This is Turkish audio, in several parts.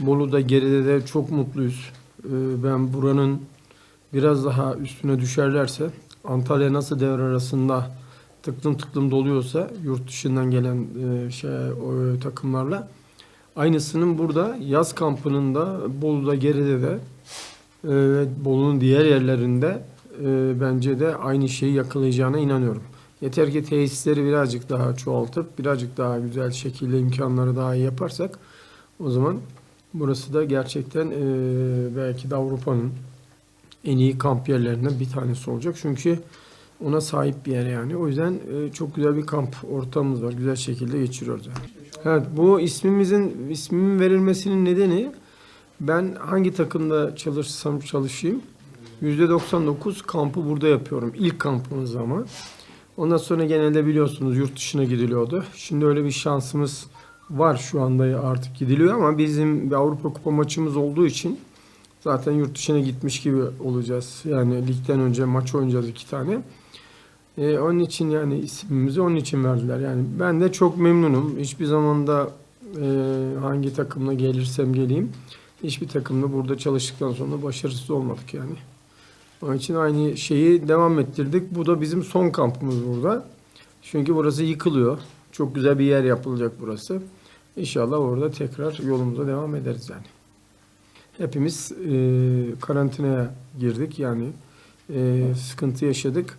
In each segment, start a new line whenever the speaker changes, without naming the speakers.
Bolu'da geride de çok mutluyuz. Ee, Ben buranın biraz daha üstüne düşerlerse Antalya nasıl devre arasında tıklım tıklım doluyorsa yurt dışından gelen e, şey o takımlarla aynısının burada yaz kampının da Bolu'da geride de e, Bolu'nun diğer yerlerinde e, bence de aynı şeyi yakalayacağına inanıyorum. Yeter ki tesisleri birazcık daha çoğaltıp birazcık daha güzel şekilde imkanları daha iyi yaparsak o zaman burası da gerçekten e, belki de Avrupa'nın en iyi kamp yerlerinden bir tanesi olacak. Çünkü ona sahip bir yer yani. O yüzden e, çok güzel bir kamp ortamımız var. Güzel şekilde geçiriyoruz yani. Evet bu ismimizin ismimin verilmesinin nedeni ben hangi takımda çalışsam çalışayım %99 kampı burada yapıyorum. İlk kampımız ama. Ondan sonra genelde biliyorsunuz yurt dışına gidiliyordu. Şimdi öyle bir şansımız var şu anda artık gidiliyor ama bizim bir Avrupa Kupa maçımız olduğu için zaten yurt dışına gitmiş gibi olacağız. Yani ligden önce maç oynayacağız iki tane. Ee, onun için yani ismimizi onun için verdiler. Yani ben de çok memnunum. Hiçbir zaman da e, hangi takımla gelirsem geleyim hiçbir takımda burada çalıştıktan sonra başarısız olmadık yani. Onun için aynı şeyi devam ettirdik. Bu da bizim son kampımız burada. Çünkü burası yıkılıyor. Çok güzel bir yer yapılacak burası. İnşallah orada tekrar yolumuza devam ederiz yani. Hepimiz e, karantinaya girdik yani e, sıkıntı yaşadık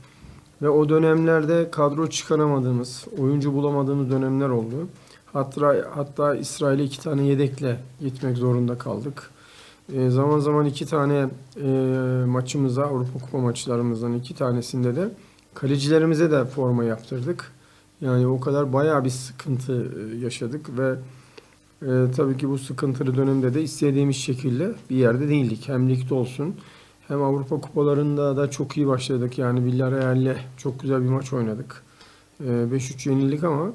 ve o dönemlerde kadro çıkaramadığımız, oyuncu bulamadığımız dönemler oldu. Hatta hatta İsrail'e iki tane yedekle gitmek zorunda kaldık. E, zaman zaman iki tane e, maçımıza, Avrupa Kupa maçlarımızdan iki tanesinde de kalecilerimize de forma yaptırdık. Yani o kadar bayağı bir sıkıntı e, yaşadık ve e, tabii ki bu sıkıntılı dönemde de istediğimiz şekilde bir yerde değildik. Hem ligde olsun hem Avrupa kupalarında da çok iyi başladık. Yani Villarreal'le çok güzel bir maç oynadık. E, 5-3 yenildik ama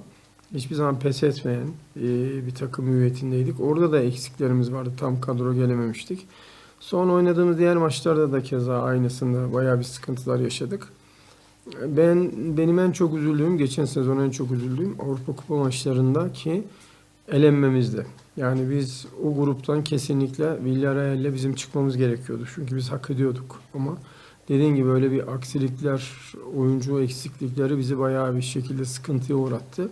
hiçbir zaman pes etmeyen e, bir takım hüviyetindeydik. Orada da eksiklerimiz vardı. Tam kadro gelememiştik. Son oynadığımız diğer maçlarda da keza aynısında bayağı bir sıkıntılar yaşadık. Ben benim en çok üzüldüğüm, geçen sezon en çok üzüldüğüm Avrupa Kupa maçlarında ki elenmemizdi. Yani biz o gruptan kesinlikle Villarreal'le bizim çıkmamız gerekiyordu. Çünkü biz hak ediyorduk. Ama dediğim gibi öyle bir aksilikler, oyuncu eksiklikleri bizi bayağı bir şekilde sıkıntıya uğrattı.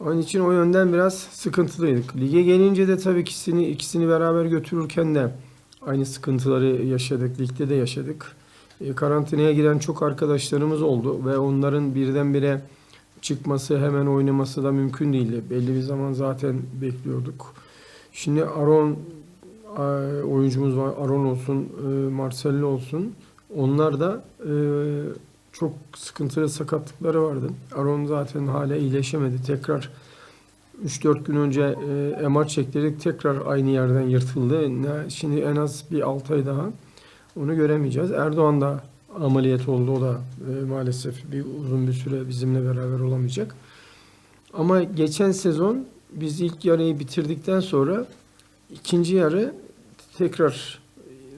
Onun için o yönden biraz sıkıntılıydık. Lige gelince de tabii ikisini, ikisini beraber götürürken de aynı sıkıntıları yaşadık. Ligde de yaşadık. E, karantinaya giren çok arkadaşlarımız oldu ve onların birdenbire çıkması hemen oynaması da mümkün değildi. Belli bir zaman zaten bekliyorduk. Şimdi Aron e, oyuncumuz var. Aron olsun, e, Marcelo olsun. Onlar da çok sıkıntılı sakatlıkları vardı. Aron zaten hala iyileşemedi. Tekrar 3-4 gün önce MR çektirdik. Tekrar aynı yerden yırtıldı. Şimdi en az bir 6 ay daha onu göremeyeceğiz. Erdoğan da ameliyat oldu. O da e, maalesef bir uzun bir süre bizimle beraber olamayacak. Ama geçen sezon biz ilk yarıyı bitirdikten sonra ikinci yarı tekrar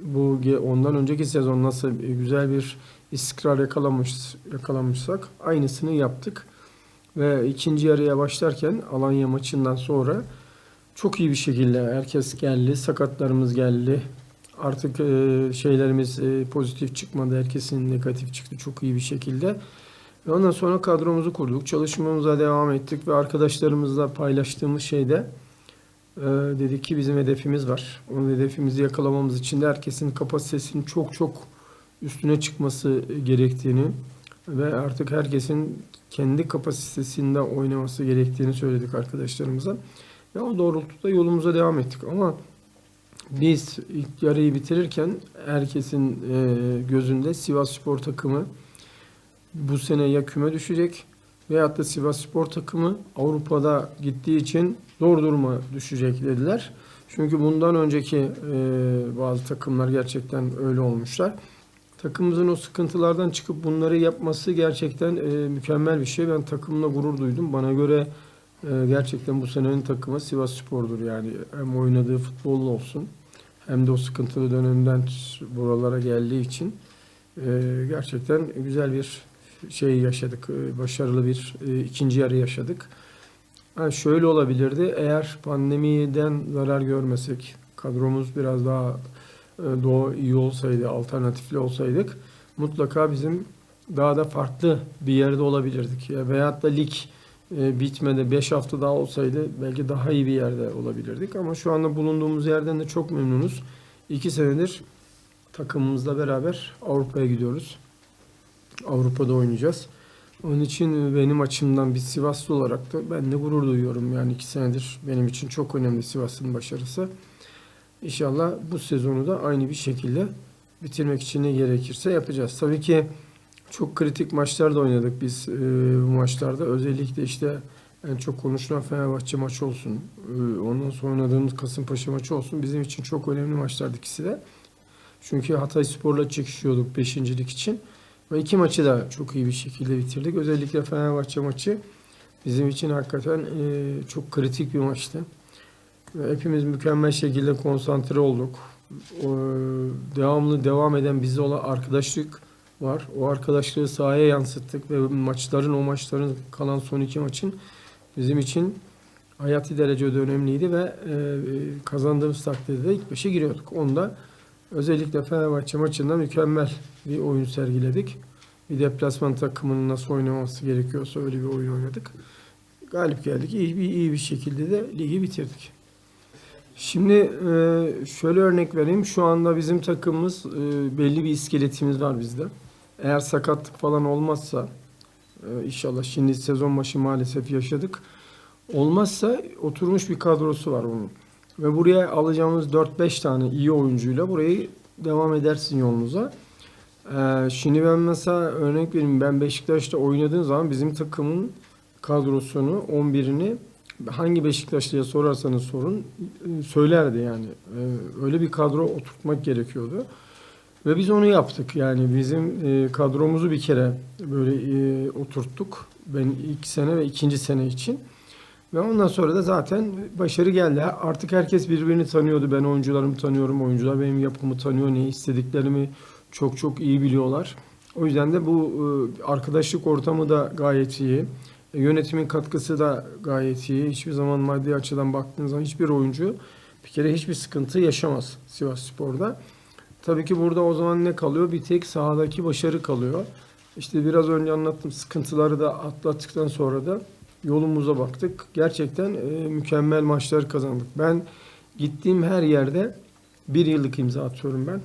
bu ondan önceki sezon nasıl güzel bir istikrar yakalamış yakalamışsak aynısını yaptık. Ve ikinci yarıya başlarken Alanya maçından sonra çok iyi bir şekilde herkes geldi, sakatlarımız geldi. Artık e, şeylerimiz e, pozitif çıkmadı, herkesin negatif çıktı çok iyi bir şekilde. Ve ondan sonra kadromuzu kurduk, çalışmamıza devam ettik ve arkadaşlarımızla paylaştığımız şeyde e, dedik ki bizim hedefimiz var. O hedefimizi yakalamamız için de herkesin kapasitesinin çok çok üstüne çıkması gerektiğini ve artık herkesin kendi kapasitesinde oynaması gerektiğini söyledik arkadaşlarımıza. Ve o doğrultuda yolumuza devam ettik. Ama biz ilk yarıyı bitirirken herkesin e, gözünde Sivas Spor takımı bu sene ya küme düşecek veyahut da Sivas Spor takımı Avrupa'da gittiği için zor duruma düşecek dediler. Çünkü bundan önceki e, bazı takımlar gerçekten öyle olmuşlar. Takımımızın o sıkıntılardan çıkıp bunları yapması gerçekten e, mükemmel bir şey. Ben takımla gurur duydum. Bana göre gerçekten bu senenin takımı Sivas Spor'dur. Yani hem oynadığı futbol olsun hem de o sıkıntılı dönemden buralara geldiği için e, gerçekten güzel bir şey yaşadık. E, başarılı bir e, ikinci yarı yaşadık. Ha, şöyle olabilirdi. Eğer pandemiden zarar görmesek, kadromuz biraz daha doğu iyi olsaydı, alternatifli olsaydık mutlaka bizim daha da farklı bir yerde olabilirdik. Ya veyahut da lig e, bitmedi 5 hafta daha olsaydı belki daha iyi bir yerde olabilirdik. Ama şu anda bulunduğumuz yerden de çok memnunuz. 2 senedir takımımızla beraber Avrupa'ya gidiyoruz. Avrupa'da oynayacağız. Onun için benim açımdan bir Sivaslı olarak da ben de gurur duyuyorum. Yani iki senedir benim için çok önemli Sivas'ın başarısı. İnşallah bu sezonu da aynı bir şekilde bitirmek için ne gerekirse yapacağız. Tabii ki çok kritik maçlar da oynadık biz e, bu maçlarda. Özellikle işte en çok konuşulan Fenerbahçe maçı olsun. E, ondan sonra oynadığımız Kasımpaşa maçı olsun. Bizim için çok önemli maçlardı ikisi de. Çünkü Hatay Spor'la çekişiyorduk beşincilik için. Ve iki maçı da çok iyi bir şekilde bitirdik. Özellikle Fenerbahçe maçı bizim için hakikaten e, çok kritik bir maçtı. Hepimiz mükemmel şekilde konsantre olduk. O, devamlı devam eden bize olan arkadaşlık var. O arkadaşlığı sahaya yansıttık ve maçların o maçların kalan son iki maçın bizim için hayati derecede önemliydi ve e, kazandığımız takdirde ilk beşe giriyorduk. Onda özellikle Fenerbahçe maçında mükemmel bir oyun sergiledik. Bir deplasman takımının nasıl oynaması gerekiyorsa öyle bir oyun oynadık. Galip geldik. İyi bir, iyi bir şekilde de ligi bitirdik. Şimdi e, şöyle örnek vereyim. Şu anda bizim takımımız e, belli bir iskeletimiz var bizde. Eğer sakatlık falan olmazsa e, inşallah şimdi sezon başı maalesef yaşadık. Olmazsa oturmuş bir kadrosu var onun. Ve buraya alacağımız 4-5 tane iyi oyuncuyla burayı devam edersin yolunuza. Ee, şimdi ben mesela örnek vereyim. Ben Beşiktaş'ta oynadığım zaman bizim takımın kadrosunu, 11'ini hangi Beşiktaşlı'ya sorarsanız sorun e, söylerdi yani. Öyle bir kadro oturtmak gerekiyordu. Ve biz onu yaptık. Yani bizim e, kadromuzu bir kere böyle e, oturttuk. Ben ilk sene ve ikinci sene için. Ve ondan sonra da zaten başarı geldi. Artık herkes birbirini tanıyordu. Ben oyuncularımı tanıyorum. Oyuncular benim yapımı tanıyor. Ne istediklerimi çok çok iyi biliyorlar. O yüzden de bu e, arkadaşlık ortamı da gayet iyi. E, Yönetimin katkısı da gayet iyi. Hiçbir zaman maddi açıdan baktığınız zaman hiçbir oyuncu bir kere hiçbir sıkıntı yaşamaz Sivas Spor'da. Tabii ki burada o zaman ne kalıyor? Bir tek sahadaki başarı kalıyor. İşte biraz önce anlattım sıkıntıları da atlattıktan sonra da yolumuza baktık. Gerçekten e, mükemmel maçlar kazandık. Ben gittiğim her yerde bir yıllık imza atıyorum ben.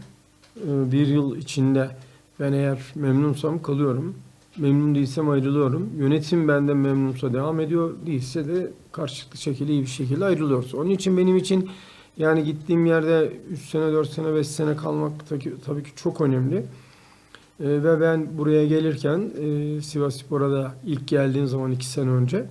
E, bir yıl içinde ben eğer memnunsam kalıyorum. Memnun değilsem ayrılıyorum. Yönetim benden memnunsa devam ediyor. Değilse de karşılıklı şekilde iyi bir şekilde ayrılıyoruz. Onun için benim için yani gittiğim yerde 3 sene, 4 sene, 5 sene kalmak tabii, ki çok önemli. Ee, ve ben buraya gelirken e, Sivas Spor'a da ilk geldiğim zaman 2 sene önce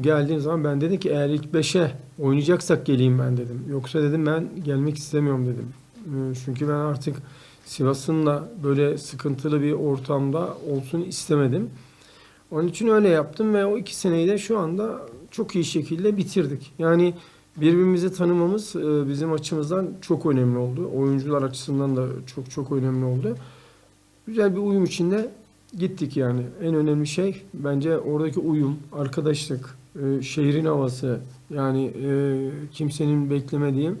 geldiğim zaman ben dedim ki eğer ilk 5'e oynayacaksak geleyim ben dedim. Yoksa dedim ben gelmek istemiyorum dedim. Ee, çünkü ben artık Sivas'ın da böyle sıkıntılı bir ortamda olsun istemedim. Onun için öyle yaptım ve o iki seneyi de şu anda çok iyi şekilde bitirdik. Yani birbirimizi tanımamız e, bizim açımızdan çok önemli oldu. Oyuncular açısından da çok çok önemli oldu. Güzel bir uyum içinde gittik yani. En önemli şey bence oradaki uyum, arkadaşlık, e, şehrin havası. Yani e, kimsenin beklemediği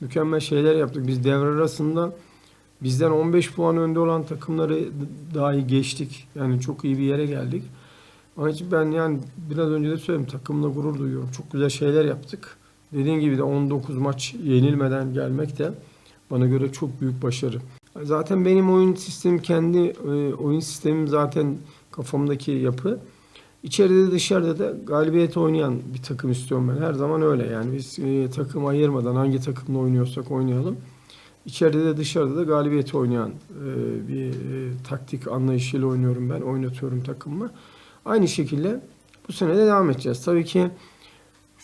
mükemmel şeyler yaptık. Biz devre arasında bizden 15 puan önde olan takımları dahi geçtik. Yani çok iyi bir yere geldik. Onun için ben yani biraz önce de söyledim takımla gurur duyuyorum. Çok güzel şeyler yaptık. Dediğim gibi de 19 maç yenilmeden gelmek de bana göre çok büyük başarı. Zaten benim oyun sistemim kendi e, oyun sistemim zaten kafamdaki yapı. İçeride de dışarıda da galibiyet oynayan bir takım istiyorum ben. Her zaman öyle yani biz e, takım ayırmadan hangi takımla oynuyorsak oynayalım. İçeride de dışarıda da galibiyet oynayan e, bir taktik anlayışıyla oynuyorum ben. Oynatıyorum takımımı. Aynı şekilde bu sene de devam edeceğiz. Tabii ki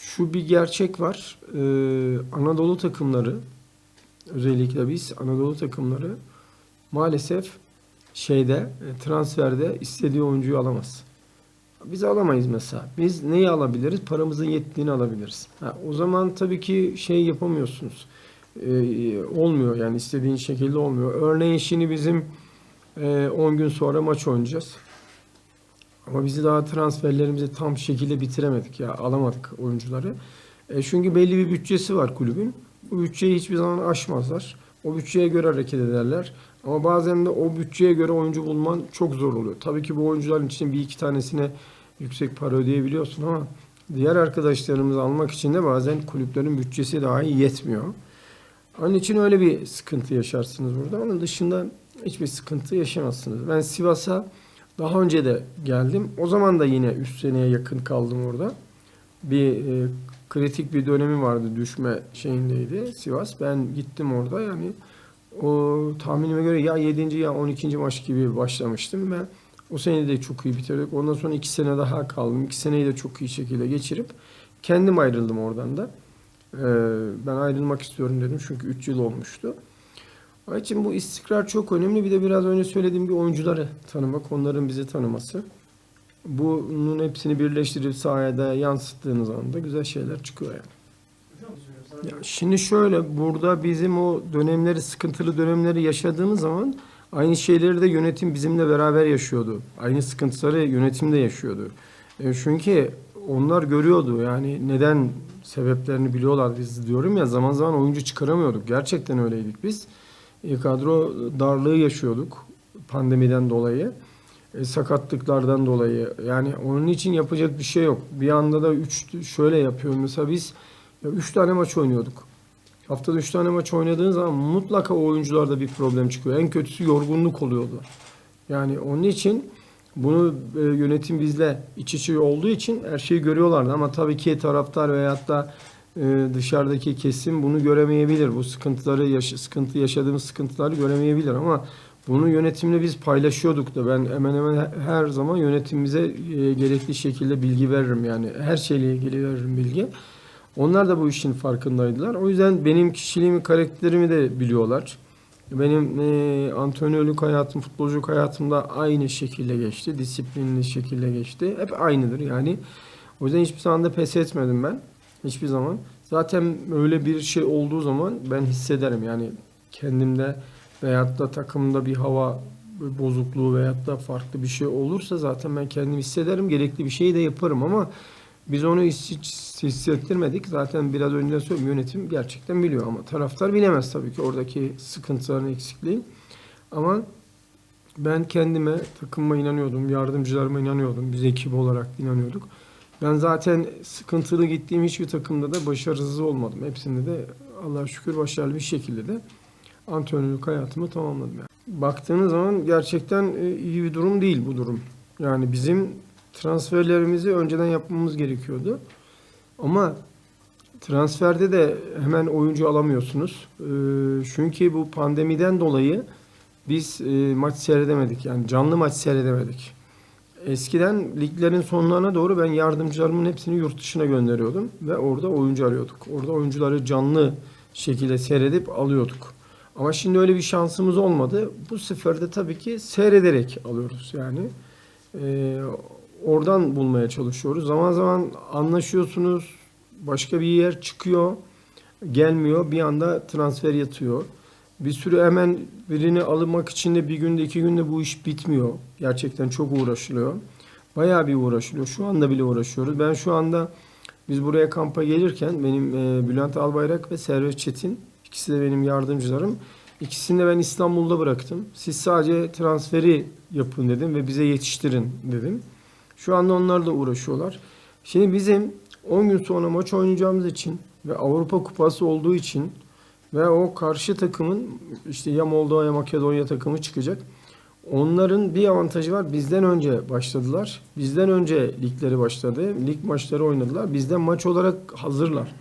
şu bir gerçek var. Ee, Anadolu takımları özellikle biz Anadolu takımları maalesef şeyde e, transferde istediği oyuncuyu alamaz. Biz alamayız mesela. Biz neyi alabiliriz? Paramızın yettiğini alabiliriz. Ha, o zaman tabii ki şey yapamıyorsunuz. Ee, olmuyor yani istediğin şekilde olmuyor. Örneğin şimdi bizim e, 10 gün sonra maç oynayacağız. Ama bizi daha transferlerimizi tam şekilde bitiremedik ya alamadık oyuncuları. E, çünkü belli bir bütçesi var kulübün. Bu bütçeyi hiçbir zaman aşmazlar. O bütçeye göre hareket ederler. Ama bazen de o bütçeye göre oyuncu bulman çok zor oluyor. Tabii ki bu oyuncuların için bir iki tanesine yüksek para ödeyebiliyorsun ama diğer arkadaşlarımızı almak için de bazen kulüplerin bütçesi dahi yetmiyor. Onun için öyle bir sıkıntı yaşarsınız burada. Onun dışında hiçbir sıkıntı yaşamazsınız. Ben Sivas'a daha önce de geldim. O zaman da yine 3 seneye yakın kaldım orada. Bir e, kritik bir dönemi vardı düşme şeyindeydi Sivas. Ben gittim orada yani o tahminime göre ya 7. ya 12. maç gibi başlamıştım ve o seneyi de çok iyi bitirdik. Ondan sonra 2 sene daha kaldım. 2 seneyi de çok iyi şekilde geçirip kendim ayrıldım oradan da. Ee, ben ayrılmak istiyorum dedim çünkü 3 yıl olmuştu. Onun için bu istikrar çok önemli. Bir de biraz önce söylediğim gibi oyuncuları tanımak, onların bizi tanıması. Bunun hepsini birleştirip sahada yansıttığınız anda güzel şeyler çıkıyor yani. Ya şimdi şöyle burada bizim o dönemleri sıkıntılı dönemleri yaşadığımız zaman aynı şeyleri de yönetim bizimle beraber yaşıyordu. Aynı sıkıntıları yönetim de yaşıyordu. E, çünkü onlar görüyordu yani neden sebeplerini biliyorlar biz diyorum ya zaman zaman oyuncu çıkaramıyorduk. Gerçekten öyleydik biz. E, kadro darlığı yaşıyorduk pandemiden dolayı. E, sakatlıklardan dolayı. Yani onun için yapacak bir şey yok. Bir anda da üç şöyle yapıyor. Mesela biz üç tane maç oynuyorduk. Haftada üç tane maç oynadığın zaman mutlaka o oyuncularda bir problem çıkıyor. En kötüsü yorgunluk oluyordu. Yani onun için bunu e, yönetim bizle iç içe olduğu için her şeyi görüyorlardı. Ama tabii ki taraftar veyahut da dışarıdaki kesim bunu göremeyebilir. Bu sıkıntıları yaş- sıkıntı yaşadığımız sıkıntıları göremeyebilir ama bunu yönetimle biz paylaşıyorduk da ben hemen hemen her zaman yönetimimize e, gerekli şekilde bilgi veririm yani her şeyle ilgili veririm bilgi. Onlar da bu işin farkındaydılar. O yüzden benim kişiliğimi, karakterimi de biliyorlar. Benim e, antrenörlük hayatım, futbolculuk hayatım da aynı şekilde geçti. Disiplinli şekilde geçti. Hep aynıdır yani. O yüzden hiçbir zaman da pes etmedim ben. Hiçbir zaman. Zaten öyle bir şey olduğu zaman ben hissederim. Yani kendimde veyahut da takımda bir hava bozukluğu veyahut da farklı bir şey olursa zaten ben kendim hissederim. Gerekli bir şeyi de yaparım ama biz onu hiç hissettirmedik. Zaten biraz önce söyledim yönetim gerçekten biliyor ama taraftar bilemez tabii ki oradaki sıkıntıların eksikliği. Ama ben kendime, takımıma inanıyordum, yardımcılarıma inanıyordum. Biz ekip olarak inanıyorduk. Ben zaten sıkıntılı gittiğim hiçbir takımda da başarısız olmadım. Hepsinde de Allah'a şükür başarılı bir şekilde de antrenörlük hayatımı tamamladım. Yani. Baktığınız zaman gerçekten e, iyi bir durum değil bu durum. Yani bizim transferlerimizi önceden yapmamız gerekiyordu. Ama transferde de hemen oyuncu alamıyorsunuz. Ee, Çünkü bu pandemiden dolayı biz e, maç seyredemedik. Yani canlı maç seyredemedik. Eskiden liglerin sonlarına doğru ben yardımcılarımın hepsini yurt dışına gönderiyordum ve orada oyuncu arıyorduk. Orada oyuncuları canlı şekilde seyredip alıyorduk. Ama şimdi öyle bir şansımız olmadı. Bu sefer de tabii ki seyrederek alıyoruz yani. Ee, oradan bulmaya çalışıyoruz. Zaman zaman anlaşıyorsunuz. Başka bir yer çıkıyor. Gelmiyor. Bir anda transfer yatıyor. Bir sürü hemen birini almak için de bir günde iki günde bu iş bitmiyor. Gerçekten çok uğraşılıyor. Bayağı bir uğraşılıyor. Şu anda bile uğraşıyoruz. Ben şu anda biz buraya kampa gelirken benim e, Bülent Albayrak ve Servet Çetin ikisi de benim yardımcılarım. İkisini de ben İstanbul'da bıraktım. Siz sadece transferi yapın dedim ve bize yetiştirin dedim. Şu anda onlar da uğraşıyorlar. Şimdi bizim 10 gün sonra maç oynayacağımız için ve Avrupa Kupası olduğu için ve o karşı takımın işte ya Moldova ya Makedonya takımı çıkacak. Onların bir avantajı var. Bizden önce başladılar. Bizden önce ligleri başladı. Lig maçları oynadılar. Bizden maç olarak hazırlar.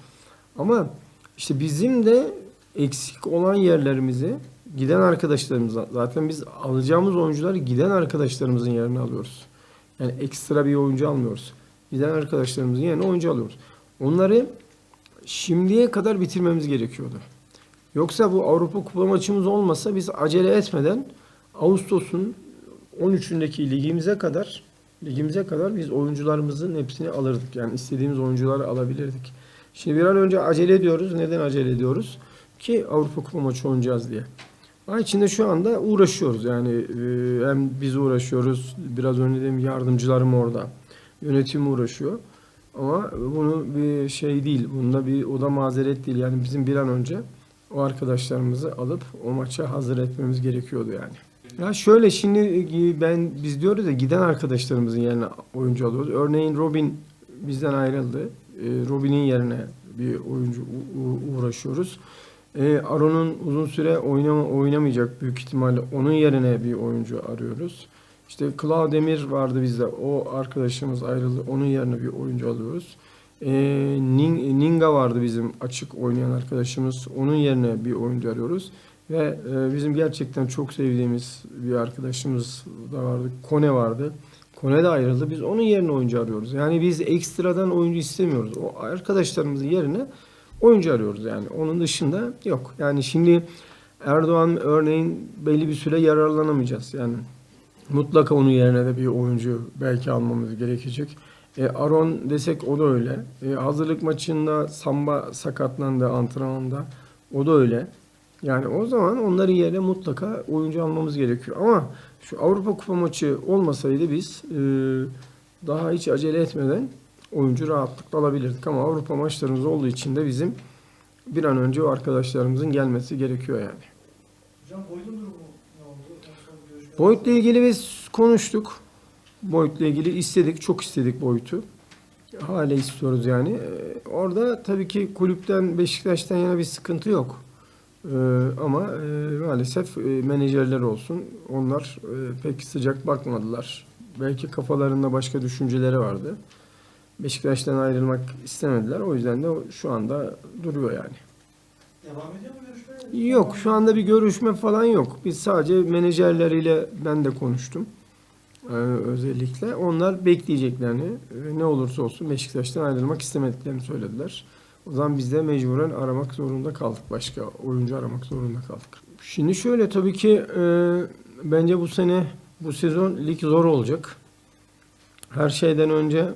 Ama işte bizim de eksik olan yerlerimizi giden arkadaşlarımıza zaten biz alacağımız oyuncuları giden arkadaşlarımızın yerine alıyoruz. Yani ekstra bir oyuncu almıyoruz. Giden arkadaşlarımızın yerine oyuncu alıyoruz. Onları şimdiye kadar bitirmemiz gerekiyordu. Yoksa bu Avrupa Kupa maçımız olmasa biz acele etmeden Ağustos'un 13'ündeki ligimize kadar ligimize kadar biz oyuncularımızın hepsini alırdık. Yani istediğimiz oyuncuları alabilirdik. Şimdi bir an önce acele ediyoruz. Neden acele ediyoruz? Ki Avrupa Kupa maçı oynayacağız diye. Ay içinde şu anda uğraşıyoruz yani e, hem biz uğraşıyoruz biraz önce dedim yardımcılarım orada yönetim uğraşıyor ama bunu bir şey değil bunda bir o da mazeret değil yani bizim bir an önce o arkadaşlarımızı alıp o maça hazır etmemiz gerekiyordu yani. Ya şöyle şimdi e, ben biz diyoruz ya giden arkadaşlarımızın yerine oyuncu alıyoruz. Örneğin Robin bizden ayrıldı. E, Robin'in yerine bir oyuncu uğraşıyoruz. E, Aron'un uzun süre oynama, oynamayacak büyük ihtimalle onun yerine bir oyuncu arıyoruz. İşte Claudemir vardı bizde. O arkadaşımız ayrıldı. Onun yerine bir oyuncu alıyoruz. E, Ning- Ninga vardı bizim açık oynayan arkadaşımız. Onun yerine bir oyuncu arıyoruz. Ve e, bizim gerçekten çok sevdiğimiz bir arkadaşımız da vardı. Kone vardı. Kone de ayrıldı. Biz onun yerine oyuncu arıyoruz. Yani biz ekstradan oyuncu istemiyoruz. O arkadaşlarımızın yerine oyuncu arıyoruz yani. Onun dışında yok. Yani şimdi Erdoğan örneğin belli bir süre yararlanamayacağız. Yani mutlaka onun yerine de bir oyuncu belki almamız gerekecek. E, Aron desek o da öyle. E, hazırlık maçında Samba sakatlandı antrenmanda. O da öyle. Yani o zaman onların yerine mutlaka oyuncu almamız gerekiyor. Ama şu Avrupa Kupa maçı olmasaydı biz e, daha hiç acele etmeden oyuncu rahatlıkla alabilirdik. Ama Avrupa maçlarımız olduğu için de bizim bir an önce o arkadaşlarımızın gelmesi gerekiyor yani.
Hocam Boyd'un durumu ne oldu?
Boyut'la ilgili biz konuştuk. Boyut'la ilgili istedik, çok istedik Boyut'u. Hala istiyoruz yani. Ee, Orada tabii ki kulüpten, Beşiktaş'tan yana bir sıkıntı yok. Ee, ama e, maalesef e, menajerler olsun, onlar e, pek sıcak bakmadılar. Belki kafalarında başka düşünceleri vardı. Beşiktaş'tan ayrılmak istemediler. O yüzden de şu anda duruyor yani.
Devam ediyor mu görüşme?
Yok şu anda bir görüşme falan yok. Biz sadece menajerleriyle ben de konuştum. Ee, özellikle. Onlar bekleyeceklerini e, ne olursa olsun Beşiktaş'tan ayrılmak istemediklerini söylediler. O zaman biz de mecburen aramak zorunda kaldık. Başka oyuncu aramak zorunda kaldık. Şimdi şöyle tabii ki e, bence bu sene bu sezon lig zor olacak. Her şeyden önce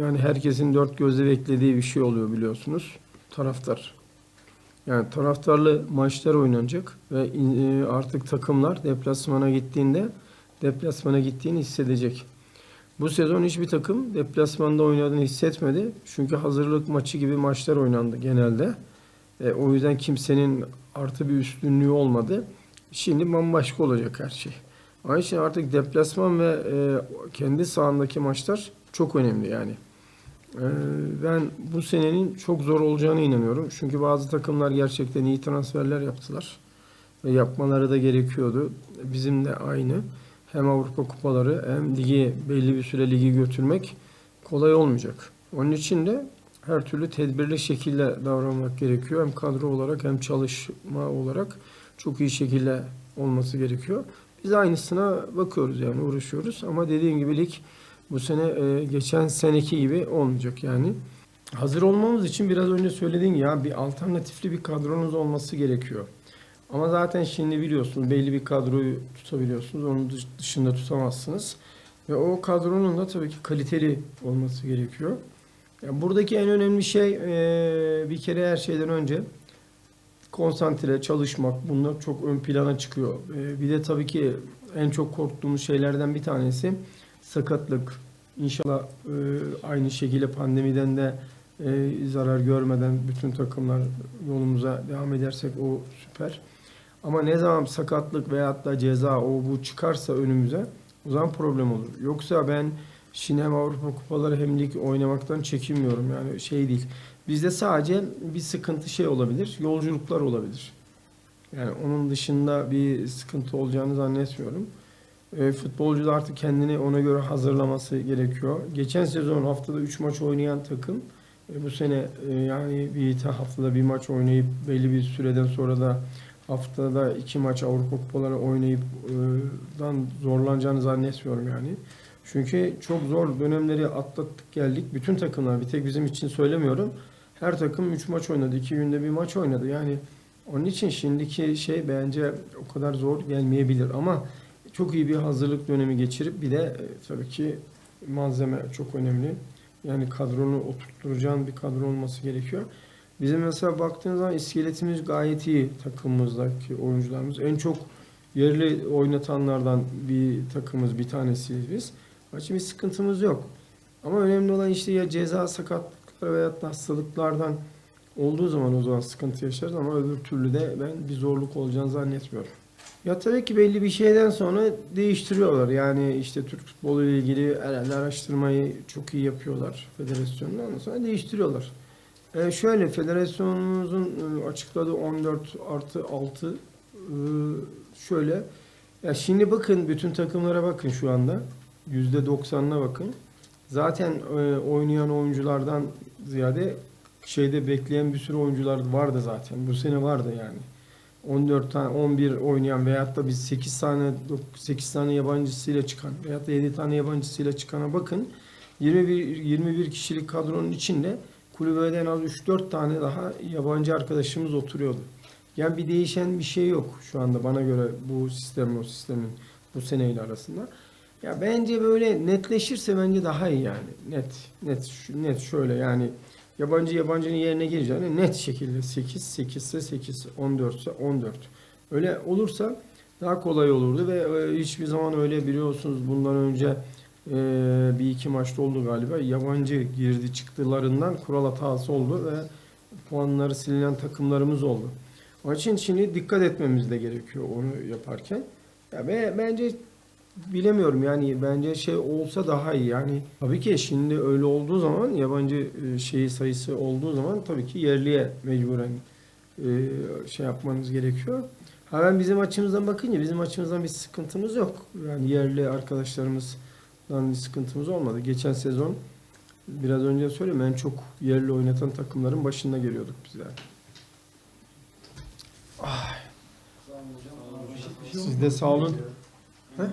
yani herkesin dört gözle beklediği bir şey oluyor biliyorsunuz. Taraftar. Yani taraftarlı maçlar oynanacak ve e, artık takımlar deplasmana gittiğinde deplasmana gittiğini hissedecek. Bu sezon hiçbir takım deplasmanda oynadığını hissetmedi. Çünkü hazırlık maçı gibi maçlar oynandı genelde. E, o yüzden kimsenin artı bir üstünlüğü olmadı. Şimdi bambaşka olacak her şey. Onun için artık deplasman ve e, kendi sahandaki maçlar çok önemli yani. Ee, Ben bu senenin çok zor olacağına inanıyorum. Çünkü bazı takımlar gerçekten iyi transferler yaptılar. Ve yapmaları da gerekiyordu. Bizim de aynı. Hem Avrupa kupaları hem ligi belli bir süre ligi götürmek kolay olmayacak. Onun için de her türlü tedbirli şekilde davranmak gerekiyor. Hem kadro olarak hem çalışma olarak çok iyi şekilde olması gerekiyor. Biz aynısına bakıyoruz yani uğraşıyoruz. Ama dediğim gibi lig bu sene e, geçen seneki gibi olmayacak yani. Hazır olmamız için biraz önce söylediğim ya bir alternatifli bir kadronuz olması gerekiyor. Ama zaten şimdi biliyorsunuz belli bir kadroyu tutabiliyorsunuz. Onun dış- dışında tutamazsınız. Ve o kadronun da tabii ki kaliteli olması gerekiyor. Ya buradaki en önemli şey bir kere her şeyden önce konsantre çalışmak bunlar çok ön plana çıkıyor. Bir de tabii ki en çok korktuğumuz şeylerden bir tanesi sakatlık. İnşallah aynı şekilde pandemiden de e, zarar görmeden bütün takımlar yolumuza devam edersek o süper. Ama ne zaman sakatlık veyahut da ceza o bu çıkarsa önümüze o zaman problem olur. Yoksa ben şimdi hem Avrupa kupaları hem lig oynamaktan çekinmiyorum yani şey değil. Bizde sadece bir sıkıntı şey olabilir, yolculuklar olabilir. Yani onun dışında bir sıkıntı olacağını zannetmiyorum. E, futbolcu da artık kendini ona göre hazırlaması gerekiyor. Geçen sezon haftada 3 maç oynayan takım bu sene e, yani bir ta- haftada bir maç oynayıp belli bir süreden sonra da haftada iki maç Avrupa kupaları oynayıp e, dan zorlanacağını zannetmiyorum yani. Çünkü çok zor dönemleri atlattık geldik. Bütün takımlar bir tek bizim için söylemiyorum. Her takım 3 maç oynadı. 2 günde bir maç oynadı. Yani onun için şimdiki şey bence o kadar zor gelmeyebilir ama çok iyi bir hazırlık dönemi geçirip bir de e, tabii ki malzeme çok önemli. Yani kadronu oturtturacağın bir kadro olması gerekiyor. Bizim mesela baktığınız zaman iskeletimiz gayet iyi takımımızdaki oyuncularımız. En çok yerli oynatanlardan bir takımız, bir tanesiyiz biz. İçin bir sıkıntımız yok. Ama önemli olan işte ya ceza sakatlıkları veya da hastalıklardan olduğu zaman o zaman sıkıntı yaşarız ama öbür türlü de ben bir zorluk olacağını zannetmiyorum. Ya tabii ki belli bir şeyden sonra değiştiriyorlar. Yani işte Türk futbolu ile ilgili herhalde araştırmayı çok iyi yapıyorlar federasyonun. Sonra değiştiriyorlar. Ee, şöyle federasyonumuzun e, açıkladığı 14 artı 6 e, şöyle. Ya şimdi bakın bütün takımlara bakın şu anda. %90'ına bakın. Zaten e, oynayan oyunculardan ziyade şeyde bekleyen bir sürü oyuncular vardı zaten. Bu sene vardı yani. 14 tane 11 oynayan veyahut da biz 8 tane 8 tane yabancısıyla çıkan veyahut da 7 tane yabancısıyla çıkana bakın. 21 21 kişilik kadronun içinde kulübede en az 3-4 tane daha yabancı arkadaşımız oturuyordu. Yani bir değişen bir şey yok şu anda bana göre bu sistem o sistemin bu seneyle arasında. Ya bence böyle netleşirse bence daha iyi yani. Net net net şöyle yani yabancı yabancının yerine gireceğini net şekilde 8 8 ise 8 14 ise 14. Öyle olursa daha kolay olurdu ve e, hiçbir zaman öyle biliyorsunuz bundan önce e, bir iki maçta oldu galiba. Yabancı girdi çıktılarından kural hatası oldu ve puanları silinen takımlarımız oldu. Onun için şimdi dikkat etmemiz de gerekiyor onu yaparken. Ya be, bence bilemiyorum yani bence şey olsa daha iyi yani tabii ki şimdi öyle olduğu zaman yabancı e, şeyi sayısı olduğu zaman tabii ki yerliye mecburen e, şey yapmanız gerekiyor. Ha ben bizim açımızdan bakınca bizim açımızdan bir sıkıntımız yok. Yani yerli arkadaşlarımızdan bir sıkıntımız olmadı. Geçen sezon biraz önce söyleyeyim en çok yerli oynatan takımların başında geliyorduk bizler.
Şey
Siz de sağ olun.
Yani-